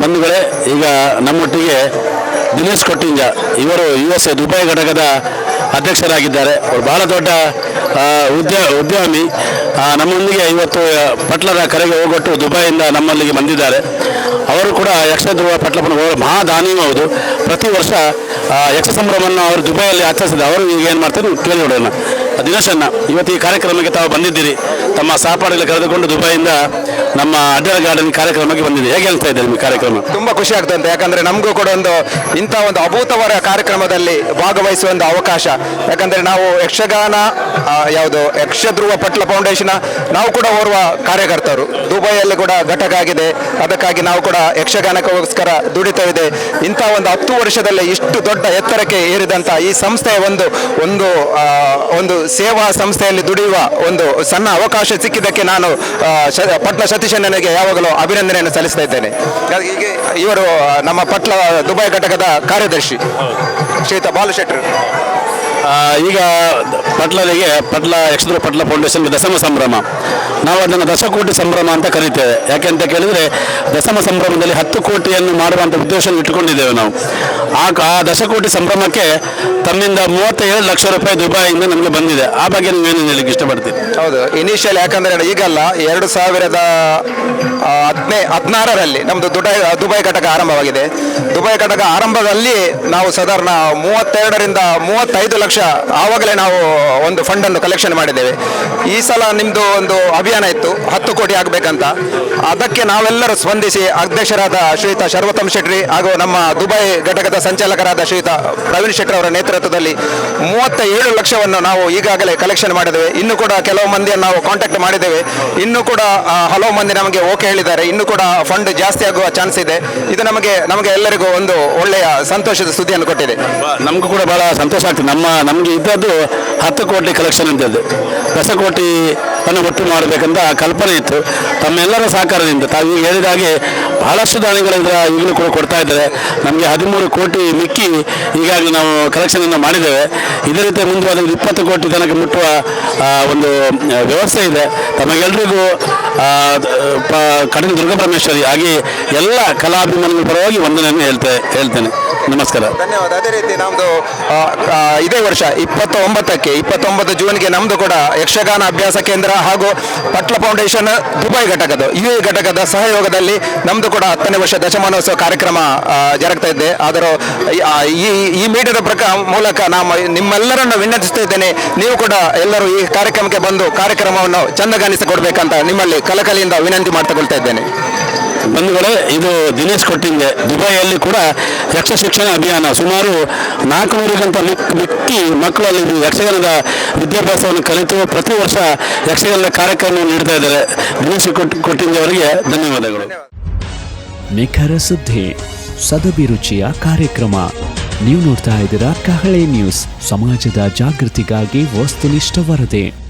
ಬಂಧುಗಳೇ, ಈಗ ನಮ್ಮೊಟ್ಟಿಗೆ ದಿನೇಶ್ ಕೊಟ್ಟಿಂಜ, ಇವರು ಯು ಎಸ್ ಎ ದುಬೈ ಘಟಕದ ಅಧ್ಯಕ್ಷರಾಗಿದ್ದಾರೆ. ಅವರು ಬಹಳ ದೊಡ್ಡ ಉದ್ಯ, ಉದ್ಯಮಿ. ನಮ್ಮೊಂದಿಗೆ ಇವತ್ತು ಪಟ್ಲದ ಕರೆಗೆ ಹೋಗೊಟ್ಟು ದುಬೈಯಿಂದ ನಮ್ಮಲ್ಲಿಗೆ ಬಂದಿದ್ದಾರೆ. ಅವರು ಕೂಡ ಯಕ್ಷ ಧ್ರುವ ಪಟ್ಲಪ್ಪನ ಹೋದ ಮಹಾದಾನಿಯೂ ಹೌದು. ಪ್ರತಿ ವರ್ಷ ಯಕ್ಷ ಸಂಭ್ರಮವನ್ನು ಅವರು ದುಬೈಯಲ್ಲಿ ಆಚರಿಸಿದ ಅವರು ಈಗ ಏನು ಮಾಡ್ತಾರೆ? ಕೇಳಿ ನೋಡೋಣ. ದಿನೇಶ್ ಅಣ್ಣ, ಇವತ್ತು ಈ ಕಾರ್ಯಕ್ರಮಕ್ಕೆ ತಾವು ಬಂದಿದ್ದೀರಿ. ತಮ್ಮ ಸಾಪಾಡಲ್ಲಿ ಕರೆದುಕೊಂಡು ದುಬೈಯಿಂದ ನಮ್ಮ ಅಡ್ಡರ ಗಾರ್ಡನ್ ಕಾರ್ಯಕ್ರಮಕ್ಕೆ ಬಂದಿದೆ. ಹೇಗೆ ಹೇಳ್ತಾ ಇದ್ದಾರೆ ನಿಮಗೆ ಕಾರ್ಯಕ್ರಮ? ತುಂಬಾ ಖುಷಿ ಆಗ್ತದೆ ಯಾಕಂದ್ರೆ ನಮಗೂ ಕೂಡ ಒಂದು ಇಂಥ ಒಂದು ಅಭೂತವರ ಕಾರ್ಯಕ್ರಮದಲ್ಲಿ ಭಾಗವಹಿಸುವ ಒಂದು ಅವಕಾಶ. ಯಾಕಂದ್ರೆ ನಾವು ಯಕ್ಷಗಾನ ಯಾವುದು, ಯಕ್ಷಧ್ರುವ ಪಟ್ಲ ಫೌಂಡೇಶನ್ ನಾವು ಕೂಡ ಓರ್ವ ಕಾರ್ಯಕರ್ತರು. ದುಬೈಯಲ್ಲಿ ಕೂಡ ಘಟಕ ಆಗಿದೆ. ಅದಕ್ಕಾಗಿ ನಾವು ಕೂಡ ಯಕ್ಷಗಾನಕ್ಕೋಸ್ಕರ ಇದೆ. ಇಂಥ ಒಂದು ಹತ್ತು ವರ್ಷದಲ್ಲಿ ಇಷ್ಟು ದೊಡ್ಡ ಎತ್ತರಕ್ಕೆ ಏರಿದಂತ ಈ ಸಂಸ್ಥೆಯ ಒಂದು ಒಂದು ಒಂದು ಸೇವಾ ಸಂಸ್ಥೆಯಲ್ಲಿ ದುಡಿಯುವ ಒಂದು ಸಣ್ಣ ಅವಕಾಶ ಸಿಕ್ಕಿದ್ದಕ್ಕೆ ನಾನು ಪಟ್ನ ಸತೀಶಣ್ಣನಿಗೆ ಯಾವಾಗಲೂ ಅಭಿನಂದನೆಯನ್ನು ಸಲ್ಲಿಸ್ತಾ ಇದ್ದೇನೆ. ಹೀಗೆ ಇವರು ನಮ್ಮ ಪಟ್ಲ ದುಬೈ ಘಟಕದ ಕಾರ್ಯದರ್ಶಿ ಶ್ರೀತ ಬಾಲು ಶೆಟ್ಟರು ಆ, ಈಗ ಪಟ್ಲರಿಗೆ ಪಟ್ಲ ಯಕ್ಷದ್ರ ಪಟ್ಲ ಫೌಂಡೇಶನ್ ದಶಮ ಸಂಭ್ರಮ. ನಾವು ಅದನ್ನು ದಶಕೋಟಿ ಸಂಭ್ರಮ ಅಂತ ಕರೀತೇವೆ. ಯಾಕೆಂತ ಕೇಳಿದರೆ, ದಶಮ ಸಂಭ್ರಮದಲ್ಲಿ ಹತ್ತು ಕೋಟಿಯನ್ನು ಮಾಡುವಂಥ ಉದ್ದೇಶ ಇಟ್ಟುಕೊಂಡಿದ್ದೇವೆ ನಾವು. ಆ ಆ ದಶಕೋಟಿ ಸಂಭ್ರಮಕ್ಕೆ ತಮ್ಮಿಂದ ಮೂವತ್ತೇಳು ಲಕ್ಷ ರೂಪಾಯಿ ದುಬಾಯಿಂದ ನಮಗೆ ಬಂದಿದೆ. ಆ ಬಗ್ಗೆ ನೀವೇನು ಹೇಳಲಿಕ್ಕೆ ಇಷ್ಟಪಡ್ತೀವಿ ಹೌದು. ಇನಿಷಿಯಲ್ ಯಾಕಂದರೆ ಈಗಲ್ಲ ಎರಡು ಸಾವಿರದ ಹದಿನೈ, ಹದಿನಾರರಲ್ಲಿ ನಮ್ಮದು ದುಬೈ ದುಬೈ ಘಟಕ ಆರಂಭವಾಗಿದೆ. ದುಬೈ ಘಟಕ ಆರಂಭದಲ್ಲಿ ನಾವು ಸಾಧಾರಣ ಮೂವತ್ತೆರಡರಿಂದ ಮೂವತ್ತೈದು ಲಕ್ಷ ಆವಾಗಲೇ ನಾವು ಒಂದು ಫಂಡ್ ಅನ್ನು ಕಲೆಕ್ಷನ್ ಮಾಡಿದ್ದೇವೆ. ಈ ಸಲ ನಿಮ್ಮದು ಒಂದು ಅಭಿಯಾನ ಇತ್ತು, ಹತ್ತು ಕೋಟಿ ಆಗಬೇಕಂತ. ಅದಕ್ಕೆ ನಾವೆಲ್ಲರೂ ಸ್ಪಂದಿಸಿ ಅಧ್ಯಕ್ಷರಾದ ಶ್ರೀಯುತ ಶರ್ವತಮ್ ಶೆಟ್ಟಿ ಹಾಗೂ ನಮ್ಮ ದುಬೈ ಘಟಕದ ಸಂಚಾಲಕರಾದ ಶ್ರೀಯುತ ಪ್ರವೀಣ್ ಶೆಟ್ಟಿ ಅವರ ನೇತೃತ್ವದಲ್ಲಿ ಮೂವತ್ತ ಏಳು ಲಕ್ಷವನ್ನು ನಾವು ಈಗಾಗಲೇ ಕಲೆಕ್ಷನ್ ಮಾಡಿದ್ದೇವೆ. ಇನ್ನು ಕೂಡ ಕೆಲವು ಮಂದಿಯನ್ನು ನಾವು ಕಾಂಟ್ಯಾಕ್ಟ್ ಮಾಡಿದ್ದೇವೆ. ಇನ್ನು ಕೂಡ ಹಲವು ಮಂದಿ ನಮಗೆ ಓಕೆ ಹೇಳಿದ್ದಾರೆ. ಇನ್ನು ಕೂಡ ಫಂಡ್ ಜಾಸ್ತಿ ಆಗುವ ಚಾನ್ಸ್ ಇದೆ. ಇದು ನಮಗೆ ನಮಗೆ ಎಲ್ಲರಿಗೂ ಒಂದು ಒಳ್ಳೆಯ ಸಂತೋಷದ ಸುದ್ದಿಯನ್ನು ಕೊಟ್ಟಿದೆ. ನಮಗೂ ಕೂಡ ಬಹಳ ಸಂತೋಷ ಆಗ್ತದೆ. ನಮ್ಮ ನಮಗೆ ಇದ್ದದ್ದು ಹತ್ತು ಕೋಟಿ ಕಲೆಕ್ಷನ್ ಅಂತದ್ದು ದಶ ಕೋಟಿ ಅನ್ನು ಒಟ್ಟು ಮಾಡಬೇಕಂತ ಕಲ್ಪನೆ ಇತ್ತು. ತಮ್ಮೆಲ್ಲರ ಸಹಕಾರದಿಂದ, ತಾವು ಹೇಳಿದ ಹಾಗೆ ಬಹಳಷ್ಟು ದಾನಿಗಳಿಂದ ಈಗಲೂ ಕೂಡ ಕೊಡ್ತಾ ಇದ್ದಾರೆ. ನಮಗೆ ಹದಿಮೂರು ಕೋಟಿ ಮಿಕ್ಕಿ ಈಗಾಗಲೇ ನಾವು ಕಲೆಕ್ಷನ್ ಅನ್ನು ಮಾಡಿದ್ದೇವೆ. ಇದೇ ರೀತಿ ಮುಂದುವರೆದ ಇಪ್ಪತ್ತು ಕೋಟಿ ತನಕ ಮುಟ್ಟುವ ಒಂದು ವ್ಯವಸ್ಥೆ ಇದೆ. ತಮಗೆಲ್ಲರಿಗೂ ಆ, ದುರ್ಗಾ ಕಡಿಮೆ ದುರ್ಗಪರಮೇಶ್ವರಿ ಹಾಗೆ ಎಲ್ಲ ಕಲಾಭಿಮಾನಿಗಳ ಪರವಾಗಿ ವಂದನೆಯನ್ನು ಹೇಳ್ತೇ ಹೇಳ್ತೇನೆ. ನಮಸ್ಕಾರ. ಧನ್ಯವಾದ. ಅದೇ ರೀತಿ ನಮ್ಮದು ಇದೇ ವರ್ಷ ಇಪ್ಪತ್ತೊಂಬತ್ತಕ್ಕೆ ಇಪ್ಪತ್ತೊಂಬತ್ತು ಜೂನ್ಗೆ ನಮ್ಮದು ಕೂಡ ಯಕ್ಷಗಾನ ಅಭ್ಯಾಸ ಕೇಂದ್ರ ಹಾಗೂ ಪಟ್ಲ ಫೌಂಡೇಶನ್ ದುಬೈ ಘಟಕದ ಎ ಘಟಕದ ಸಹಯೋಗದಲ್ಲಿ ನಮ್ಮದು ಕೂಡ ಹತ್ತನೇ ವರ್ಷ ದಶಮಾನೋತ್ಸವ ಕಾರ್ಯಕ್ರಮ ಜರುಗ್ತಾ ಇದೆ. ಆದರೂ ಈ- ಈ ಈ ಮೀಡಿಯಾದ ಪ್ರಕಾರ ಮೂಲಕ ನಾನು ನಿಮ್ಮೆಲ್ಲರನ್ನು ವಿನಂತಿಸ್ತಾ ಇದ್ದೇನೆ. ನೀವು ಕೂಡ ಎಲ್ಲರೂ ಈ ಕಾರ್ಯಕ್ರಮಕ್ಕೆ ಬಂದು ಕಾರ್ಯಕ್ರಮವನ್ನು ಚಂದಗಾನಿಸಿಕೊಡ್ಬೇಕಂತ ನಿಮ್ಮಲ್ಲಿ ಕಲಕಲಿಯಿಂದ ವಿನಂತಿ ಮಾಡ್ತಕೊಳ್ತಾ ಇದ್ದೇನೆ. ಬಂಧುಗಳೇ ಇದು ದಿನೇಶ್ ಕೊಟ್ಟಿಂಗೆ ದುಬೈಯಲ್ಲಿ ಕೂಡ ಯಕ್ಷ ಶಿಕ್ಷಣ ಅಭಿಯಾನ ಸುಮಾರು ನಾಲ್ಕುನೂರಿಗಿಂತ ಮಿಕ್ ಮಿಕ್ಕಿ ಮಕ್ಕಳಲ್ಲಿ ಇದು ಯಕ್ಷಗಾನದ ವಿದ್ಯಾಭ್ಯಾಸವನ್ನು ಕಲಿತು ಪ್ರತಿ ವರ್ಷ ಯಕ್ಷಗಾನದ ಕಾರ್ಯಕ್ರಮವನ್ನು ನೀಡ್ತಾ ಇದ್ದಾರೆ. ದಿನೇಶ್ ಕೊಟ್ಟಿಂಗ್ ಅವರಿಗೆ ಧನ್ಯವಾದಗಳು. ನಿಖರ ಸುದ್ದಿ ಸದಭಿರುಚಿಯ ಕಾರ್ಯಕ್ರಮ. ನೀವು ನೋಡ್ತಾ ಇದ್ದೀರಾ ಕಹಳೆ ನ್ಯೂಸ್. ಸಮಾಜದ ಜಾಗೃತಿಗಾಗಿ ವಸ್ತುನಿಷ್ಠ ವರದಿ.